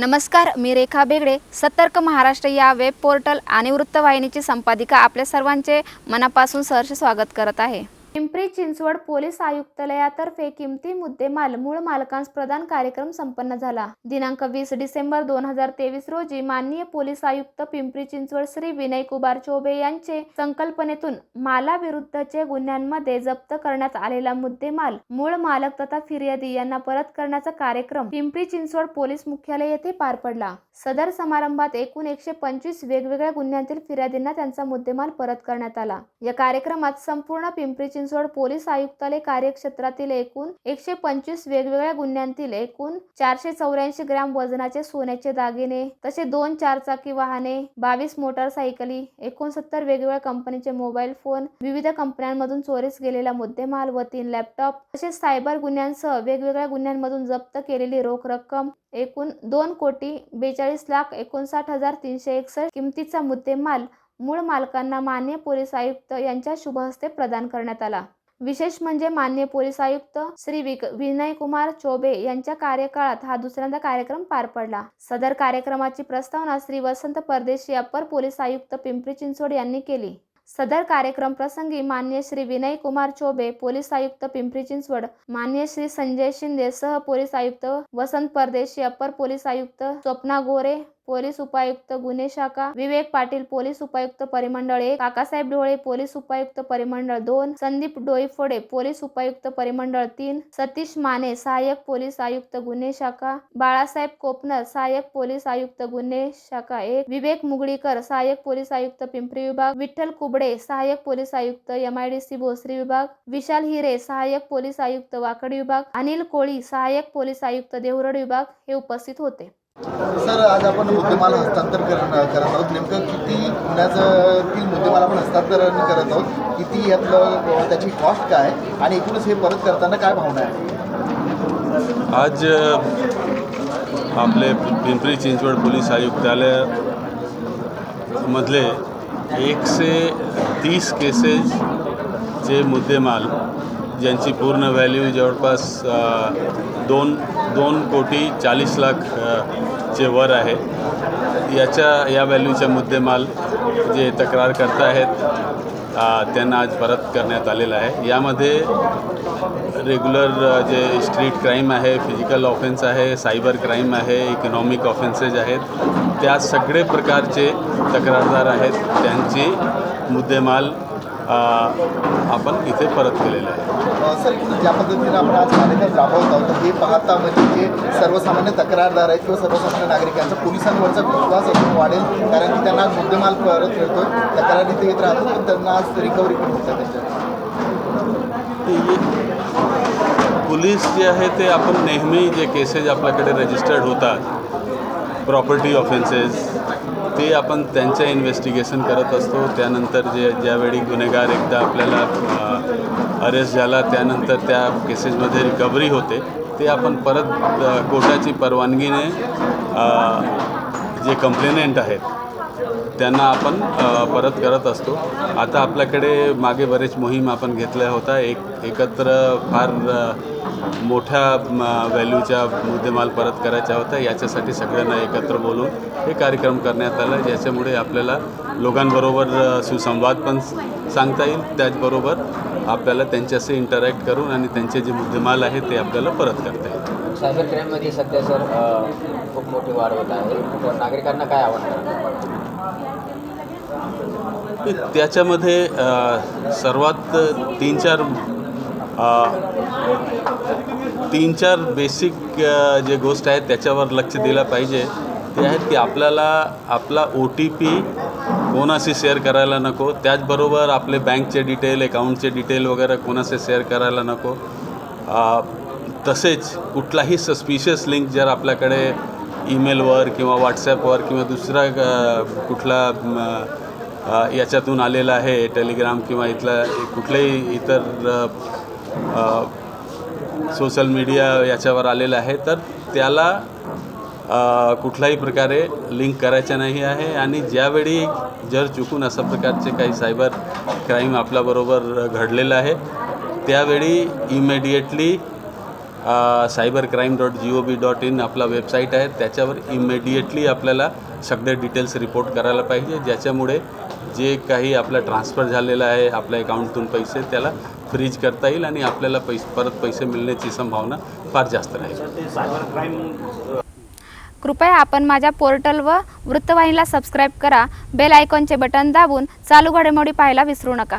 नमस्कार मी रेखा बेगडे. सतर्क महाराष्ट्र या वेब पोर्टल आणि वृत्तवाहिनीची संपादिका आपल्या सर्वांचे मनापासून सहर्ष स्वागत करत आहे. पिंपरी चिंचवड पोलीस आयुक्तालयातर्फे किमती मुद्देमाल मूळ मालकांस प्रदान कार्यक्रम संपन्न झाला. दिनांक वीस डिसेंबर दोन हजार तेवीस रोजी माननीय पोलीस आयुक्त पिंपरी चिंचवड श्री विनय कुमार चोबे यांचे संकल्पनेतून मालाविरुद्धचे गुन्ह्यांमध्ये जप्त करण्यात आलेला मुद्देमाल मूळ मालक तथा फिर्यादी यांना परत करण्याचा कार्यक्रम पिंपरी चिंचवड पोलीस मुख्यालय येथे पार पडला. सदर समारंभात एकूण एकशे पंचवीस वेगवेगळ्या गुन्ह्यांतील फिर्यादींना त्यांचा मुद्देमाल परत करण्यात आला. या कार्यक्रमात संपूर्ण पिंपरी चिंचवड पोलीस आयुक्तालय कार्यक्षेत्रातील एकूण एकशे पंचवीस वेगवेगळ्या गुन्ह्यांतील एकूण चारशे चौऱ्याऐंशी ग्रॅम वजनाचे सोन्याचे दागिने तसे दोन चारचाकी वाहने बावीस मोटारसायकली एकोणसत्तर वेगवेगळ्या कंपनीचे मोबाईल फोन विविध कंपन्यांमधून चोरीस गेलेला मुद्देमाल व तीन लॅपटॉप तसेच सायबर गुन्ह्यांसह वेगवेगळ्या गुन्ह्यांमधून जप्त केलेली रोख रक्कम एकूण दोन कोटी बेचाळीस लाख एकोणसाठ हजार तीनशे एकसष्ट किमतीचा मुद्देमाल मूळ मालकांना मान्य पोलीस आयुक्त यांच्या शुभहस्ते प्रदान करण्यात आला. विशेष म्हणजे मान्य पोलीस आयुक्त श्री विक विनय कुमार चोबे यांच्या कार्यकाळात हा दुसऱ्यांदा कार्यक्रम पार पडला. सदर कार्यक्रमाची प्रस्तावना श्री वसंत परदेशी अप्पर पोलीस आयुक्त पिंपरी चिंचवड यांनी केली. सदर कार्यक्रम प्रसंगी मान्य श्री विनय कुमार चोबे पोलीस आयुक्त पिंपरी चिंचवड मान्य श्री संजय शिंदे सह पोलीस आयुक्त वसंत परदेशी अप्पर पोलीस आयुक्त स्वप्ना गोरे पोलीस उपायुक्त गुन्हे शाखा विवेक पाटील पोलीस उपायुक्त परिमंडळ एक काकासाहेब डोळे पोलीस उपायुक्त परिमंडळ दोन संदीप डोईफोडे पोलीस उपायुक्त परिमंडळ तीन सतीश माने सहाय्यक पोलीस आयुक्त गुन्हे शाखा बाळासाहेब कोपनर सहाय्यक पोलीस आयुक्त गुन्हे शाखा एक विवेक मुगळीकर सहाय्यक पोलीस आयुक्त पिंपरी विभाग विठ्ठल कुबडे सहाय्यक पोलीस आयुक्त एमआयडीसी भोसरी विभाग विशाल हिरे सहाय्यक पोलीस आयुक्त वाकड विभाग अनिल कोळी सहाय्यक पोलीस आयुक्त देवरड विभाग हे उपस्थित होते. सर आज आपण मुद्देमाल हस्तांतर करत करत आहोत. नेमकं किती पुण्याचं ती मुद्देमाल आपण हस्तांतरण करत आहोत. किती यातलं त्याची कॉस्ट काय आणि एकूणच हे परत करताना काय भावना आहे? आज आपले पिंपरी चिंचवड पोलीस आयुक्तालय मधले एकशे तीस केसेस जे मुद्देमाल ज्यांची पूर्ण व्हॅल्यू जवळपास दोन दोन कोटी चाळीस लाख चे वर आहे. याच्या या व्हॅल्यूच्या मुद्देमाल जे तक्रार करता आहेत त्यांना आज परत करण्यात आलेला आहे. यामध्ये रेग्युलर जे स्ट्रीट क्राईम आहे फिजिकल ऑफेन्स आहे सायबर क्राईम आहे इकॉनॉमिक ऑफेन्सेस आहेत त्या सगळे प्रकारचे तक्रारदार आहेत. त्यांची मुद्देमाल आपण इथे परत केलेले आहे. सर ज्या पद्धतीनं आपण आज कार्यक्रम राबवत आहोत हे पाहता म्हणजे जे सर्वसामान्य तक्रारदार आहेत किंवा सर्वसामान्य नागरिकांचा पोलिसांवरचा विश्वास अजून वाढेल कारण की त्यांना मुद्देमाल परत मिळतो तक्रार इथे येत राहतो पण त्यांना आज रिकव्हरी पण होतं पोलीस जे आहे ते आपण नेहमी जे केसेस आपल्याकडे रजिस्टर्ड होतात प्रॉपर्टी ऑफेन्सेस ते आपण त्यांचं इन्व्हेस्टिगेशन करत असतो. त्यानंतर जे ज्यावेळी गुन्हेगार एकदा आपल्याला अरेस्ट झाला त्यानंतर त्या केसेसमध्ये रिकव्हरी होते. ते आपण परत कोर्टाची परवानगीने जे कंप्लेनेंट आहेत त्यांना आपण परत करत असतो. आता आपल्याकडे मागे बरेच मोहीम आपण घेतल्या होता एक एकत्र फार मोठ्या व्हॅल्यूच्या मुद्देमाल परत करायचा होता याच्यासाठी सगळ्यांना एकत्र बोलून हे कार्यक्रम करण्यात आला ज्याच्यामुळे आपल्याला लोकांबरोबर सुसंवाद पण सांगता येईल. त्याचबरोबर आपल्याला त्यांच्याशी इंटरॅक्ट करून आणि त्यांचे जे मुद्देमाल आहे ते आपल्याला परत करता येईल. सायबर क्राईममध्ये सध्या सर खूप मोठी वाढ होत आहे. तर नागरिकांना काय आवडतं? त्याच्यामध्ये सर्वात तीन चार तीन चार बेसिक जे गोष्ट आहेत त्याच्यावर लक्ष दिलं पाहिजे. ते आहेत की आपल्याला आपला ओ टी पी कोणाशी शेअर करायला नको. त्याचबरोबर आपले बँकचे डिटेल अकाउंटचे डिटेल वगैरे कोणाशी शेअर करायला नको. तसेच कुठलाही सस्पिशियस लिंक जर आपल्याकडे ईमेलवर किंवा व्हॉट्सॲपवर किंवा दुसरा कुठला याच्यातून आलेला आहे टेलिग्राम किंवा इथला कुठलेही इतर सोशल मीडिया याच्यावर आलेलं आहे तर त्याला कुठल्याही प्रकारे लिंक करायचं नाही आहे आणि ज्यावेळी जर चुकून अशा प्रकारचे काही सायबर क्राईम आपल्याबरोबर घडलेलं आहे त्यावेळी immediately cyber crime dot G O B dot in आपला वेबसाईट आहे. त्याच्यावर इमिडिएटली आपल्याला सगळे डिटेल्स रिपोर्ट करायला पाहिजे. ज्याच्यामुळे जे काही आपला ट्रान्सफर झालेला आहे आपल्या अकाउंटतून पैसे त्याला फ्रीज करता येईल आणि आपल्याला पैसे परत पैसे मिळण्याची संभावना फार जास्त राहील. कृपया आपण माझ्या पोर्टल व वृत्तवाहिनीला सबस्क्राईब करा. बेल आयकॉनचे बटन दाबून चालू घडामोडी पाहायला विसरू नका.